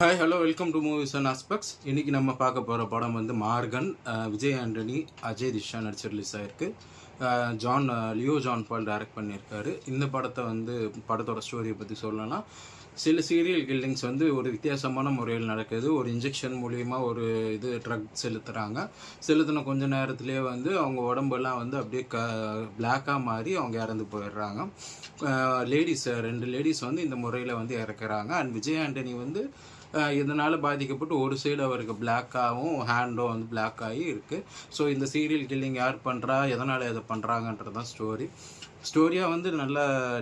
Hi hello welcome to movies and aspects இன்றைக்கி நம்ம பார்க்க போகிற படம் வந்து மார்கன் விஜய் ஆண்டனி அஜய் திஷா நடிச்சு ரிலீஸ் ஆயிருக்கு. ஜான் லியோ ஜான் பால் டைரக்ட் பண்ணியிருக்காரு. இந்த படத்தை வந்து படத்தோட ஸ்டோரியை பற்றி சொல்லணும்னா சில சீரியல் கில்டிங்ஸ் வந்து ஒரு வித்தியாசமான முறையில் நடக்குது. ஒரு இன்ஜெக்ஷன் மூலியமாக ஒரு இது ட்ரக் செலுத்துகிறாங்க செலுத்தின கொஞ்ச நேரத்திலேயே வந்து அவங்க உடம்பெல்லாம் வந்து அப்படியே க பிளாக்காக மாறி அவங்க இறந்து போயிடுறாங்க. லேடிஸ் ரெண்டு லேடிஸ் வந்து இந்த முறையில் வந்து இறக்குறாங்க. அண்ட் விஜய் ஆண்டனி வந்து இதனால் பாதிக்கப்பட்டு ஒரு சைடு அவருக்கு பிளாக்காகவும் ஹேண்டும் வந்து பிளாக் ஆகி இருக்குது ஸோ இந்த சீரியல் கில்லிங் யார் பண்ணுறா எதனால் இதை பண்ணுறாங்கன்றது தான் ஸ்டோரி ஸ்டோரியாக வந்து நல்ல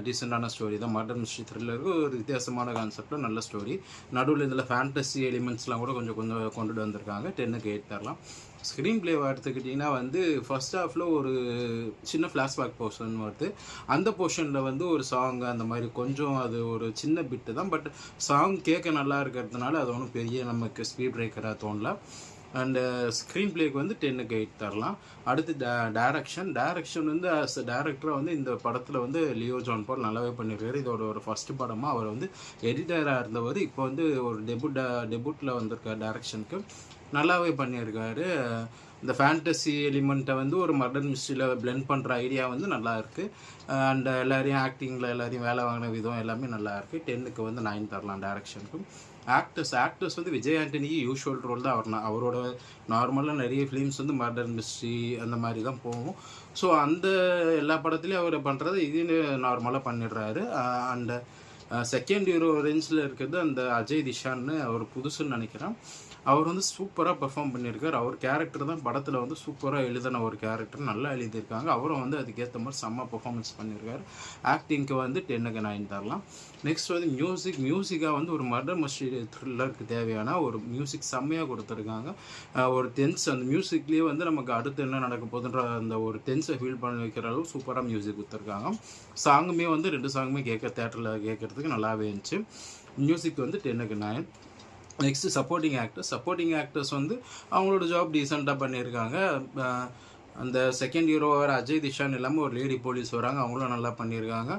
டீசெண்டான ஸ்டோரி தான். மாடர்ன் மிஸ்ட்ரி த்ரில்லருக்கு ஒரு வித்தியாசமான கான்செப்டில் நல்ல ஸ்டோரி நடுவில் இதில் ஃபேண்டசி எலிமெண்ட்ஸ்லாம் கூட கொஞ்சம் கொஞ்சம் கொண்டுட்டு வந்திருக்காங்க. டென்னுக்கு எயிட் தரலாம். ஸ்க்ரீன் பிளே எடுத்துக்கிட்டிங்கன்னா வந்து ஃபர்ஸ்ட் ஹாஃபில் ஒரு சின்ன ஃப்ளாஷ்பேக் போர்ஷன் வருது. அந்த போர்ஷனில் வந்து ஒரு சாங் அந்த மாதிரி கொஞ்சம் அது ஒரு சின்ன பிட்டு தான். பட் சாங் கேட்க நல்லா இருக்கிறதுனால அது ஒன்றும் பெரிய நமக்கு ஸ்பீட் பிரேக்கராக தோணல. அண்டு ஸ்க்ரீன் பிளேக்கு வந்து டென்னுக்கு எயிட் தரலாம். அடுத்து டேரக்ஷன் டேரக்ஷன் வந்து அஸ் டேரக்டராக வந்து இந்த படத்தில் வந்து லியோ ஜான் பால் நல்லாவே பண்ணியிருக்காரு இதோட ஒரு ஃபர்ஸ்ட் படமாக அவர் வந்து எடிட்டராக இருந்தவர் இப்போ வந்து ஒரு டெபுட் டெபுட்டில் வந்திருக்கார் டேரக்ஷனுக்கு நல்லாவே பண்ணியிருக்காரு. இந்த ஃபேண்டசி எலிமெண்ட்டை வந்து ஒரு மர்டர் மிஸ்ட்ரியில் பிளெண்ட் பண்ணுற ஐடியா வந்து நல்லா இருக்குது அண்ட் எல்லோரையும் ஆக்டிங்கில் எல்லாரையும் வேலை வாங்கின விதம் எல்லாமே நல்லா இருக்குது டென்னுக்கு வந்து நைன் தரலாம் டேரக்ஷனுக்கும் ஆக்டர்ஸ் ஆக்டர்ஸ் வந்து விஜய் ஆண்டனிக்கு யூஷுவல் ரோல் தான். அவர் அவரோட நார்மலாக நிறைய ஃபிலிம்ஸ் வந்து மர்டர் மிஸ்ட்ரி அந்த மாதிரி தான் போகும். ஸோ அந்த எல்லா படத்துலையும் அவர் பண்ணுறது இது நார்மலாக பண்ணிடுறாரு. அண்ட் செகண்ட் ஹீரோ ரேஞ்சில் இருக்கிறது அந்த அஜய் திஷான்னு அவர் புதுசுன்னு நினைக்கிறேன். அவர் வந்து சூப்பராக பெர்ஃபார்ம் பண்ணியிருக்கார். அவர் கேரக்டர் தான் படத்தில் வந்து சூப்பராக எழுதின ஒரு கேரக்டர் நல்லா எழுதியிருக்காங்க. அவரும் வந்து அதுக்கேற்ற மாதிரி செம்ம பெர்ஃபார்மன்ஸ் பண்ணியிருக்காரு. ஆக்டிங்க்கு வந்து டென்னுக்கு நைன் தரலாம். நெக்ஸ்ட் வந்து மியூசிக் மியூசிக்காக வந்து ஒரு மர்டர் மஸ்டி த்ரில்லருக்கு தேவையான ஒரு மியூசிக் செம்மையாக கொடுத்துருக்காங்க. ஒரு டென்ஸ் அந்த மியூசிக்லேயே வந்து நமக்கு அடுத்து என்ன நடக்க போகுதுன்ற அந்த ஒரு டென்ஸை ஃபீல் பண்ண வைக்கிற அளவு சூப்பராக மியூசிக் கொடுத்துருக்காங்க. சாங்குமே வந்து ரெண்டு சாங்குமே கேட்க தேட்டரில் கேட்கறதுக்கு நல்லாவே இருந்துச்சு. மியூசிக் வந்து டென்னுக்கு nine next supporting actors supporting actors வந்து அவங்களோட ஜாப் டீசெண்டாக பண்ணியிருக்காங்க. அந்த செகண்ட் ஹீரோ அஜய் திஷான் இல்லாமல் ஒரு லேடி போலீஸ் வராங்க. அவங்களும் நல்லா பண்ணியிருக்காங்க.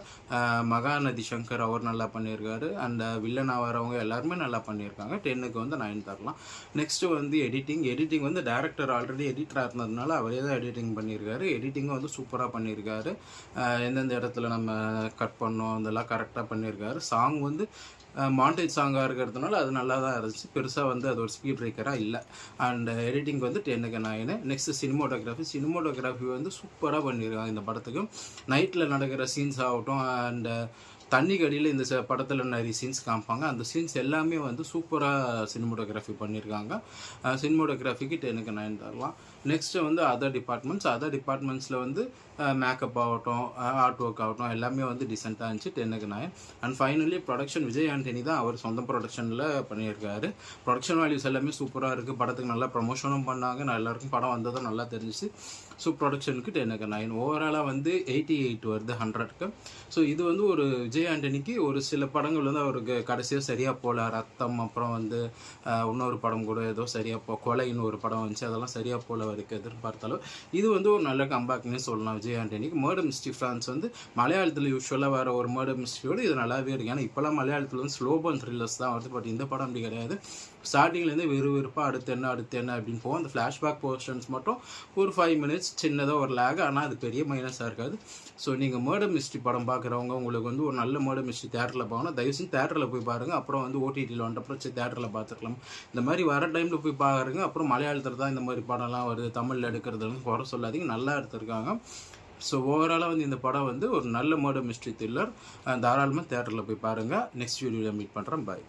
மகாநதி சங்கர் அவர் நல்லா பண்ணியிருக்காரு. அண்ட் வில்லனாக வரவங்க எல்லாருமே நல்லா பண்ணியிருக்காங்க. டென்னுக்கு வந்து நைன் தரலாம். நெக்ஸ்ட்டு வந்து எடிட்டிங் எடிட்டிங் வந்து டேரக்டர் ஆல்ரெடி எடிட்டராக இருந்ததுனால அவரே தான் எடிட்டிங் பண்ணியிருக்காரு. எடிட்டிங்கும் வந்து சூப்பராக பண்ணியிருக்காரு. எந்தெந்த இடத்துல நம்ம கட் பண்ணோம் அதெல்லாம் கரெக்டாக பண்ணியிருக்காரு. சாங் வந்து மாண்டேஜ் சாங்காக இருக்கிறதுனால அது நல்லா தான் இருந்துச்சு. பெருசாக வந்து அது ஒரு ஸ்பீட் பிரேக்கராக இல்லை. அண்ட் எடிட்டிங் வந்து டென்னுக்கு நைனு நெக்ஸ்ட் சினிமோட்டோகிராஃபி சினிமோட்டோகிராஃபி வந்து சூப்பராக பண்ணியிருக்காங்க இந்த படத்துக்கு நைட்டில் நடக்கிற சீன்ஸ் ஆகட்டும் அண்ட் தண்ணிக்கு அடியில் இந்த ச- படத்தில் நிறைய சீன்ஸ் காமிப்பாங்க. அந்த சீன்ஸ் எல்லாமே வந்து சூப்பராக சினிமோட்டோகிராஃபி பண்ணியிருக்காங்க சினிமோட்டோகிராஃபிக்கு டென்னுக்கு நைன் தரலாம். நெக்ஸ்ட்டு வந்து அதர் டிபார்ட்மெண்ட்ஸ் அதர் டிபார்ட்மெண்ட்ஸில் வந்து மேக்கப் ஆகட்டும் ஆர்ட் ஒர்க் ஆகட்டும் எல்லாமே வந்து டிசென்ட்டாக இருந்துச்சு டென்னுக்கு nine and finally production Vijay Antony தான் அவர் சொந்த ப்ரொடக்ஷனில் பண்ணியிருக்காரு. ப்ரொடக்ஷன் வேல்யூஸ் எல்லாமே சூப்பராக இருக்குது படத்துக்கு நல்லா ப்ரமோஷனும் பண்ணாங்க. நான் எல்லாருக்கும் படம் வந்ததும் நல்லா தெரிஞ்சிச்சு. ஸோ ப்ரொடக்ஷனுக்கு டென்னுக்கு நைன் ஓவராலாக வந்து எயிட்டி எயிட் வருது ஹண்ட்ரட்க்கு ஸோ இது வந்து ஒரு விஜய் ஆண்டனிக்கு ஒரு சில படங்கள் வந்து அவருக்கு கடைசியாக சரியாக போகல ரத்தம் அப்புறம் வந்து இன்னொரு படம் கூட ஏதோ சரியாக போ கொலைன்னு ஒரு படம் வந்துச்சு. அதெல்லாம் சரியாக போகல அவருக்கு எதிர்பார்த்தாலும் இது வந்து ஒரு நல்ல கம்பேக்னே சொல்லலாம் விஜய் ஆண்டனிக்கு. மர்டர் மிஸ்ட்ரி ஃப்ரான்ஸ் வந்து மலையாளத்தில் யூஸ்வலாக வர ஒரு மர்டர் மிஸ்ட்ரியோடு இது நல்லாவே இருக்குது ஏன்னா இப்போலாம் மலையாளத்தில் வந்து ஸ்லோபன் த்ரில்லர்ஸ் தான் வருது. பட் இந்த படம் அப்படி கிடையாது. ஸ்டார்டிங்லேருந்து விறுவிறுப்பாக அடுத்து என்ன அடுத்து என்ன அப்படின்னு போகும். அந்த ஃப்ளாஷ்பேக் போர்ஷன்ஸ் மட்டும் ஒரு ஃபைவ் மினிட்ஸ் சின்னதாக ஒரு லேக் ஆனால் அது பெரிய மைனஸாக இருக்காது. ஸோ நீங்கள் மர்டர் மிஸ்ட்ரி படம் பார்க்குறவங்க உங்களுக்கு வந்து ஒரு நல்ல நல்ல மேடம் மிஸ்ட்ரி தேட்டரில் போகணும் தயவுசெய்து தேட்டரில் போய் பாருங்கள் அப்புறம் வந்து ஓடிடியில் வந்தப்பறம் சரி தேட்டரில் பார்த்துக்கலாம். இந்த மாதிரி வர டைமில் போய் பாருங்கள் அப்புறம் மலையாளத்தில் தான் இந்த மாதிரி படம்லாம் வருது. தமிழில் எடுக்கிறதுன்னு குறை சொல்லாதீங்க. நல்லா எடுத்திருக்காங்க. ஸோ ஓவராலாக வந்து இந்த படம் வந்து ஒரு நல்ல மர்டர் மிஸ்ட்ரி த்ரில்லர் தாராளமாக தேட்டரில் போய் பாருங்கள் நெக்ஸ்ட் வீடியோவில் மீட் பண்ணுறேன் பாய்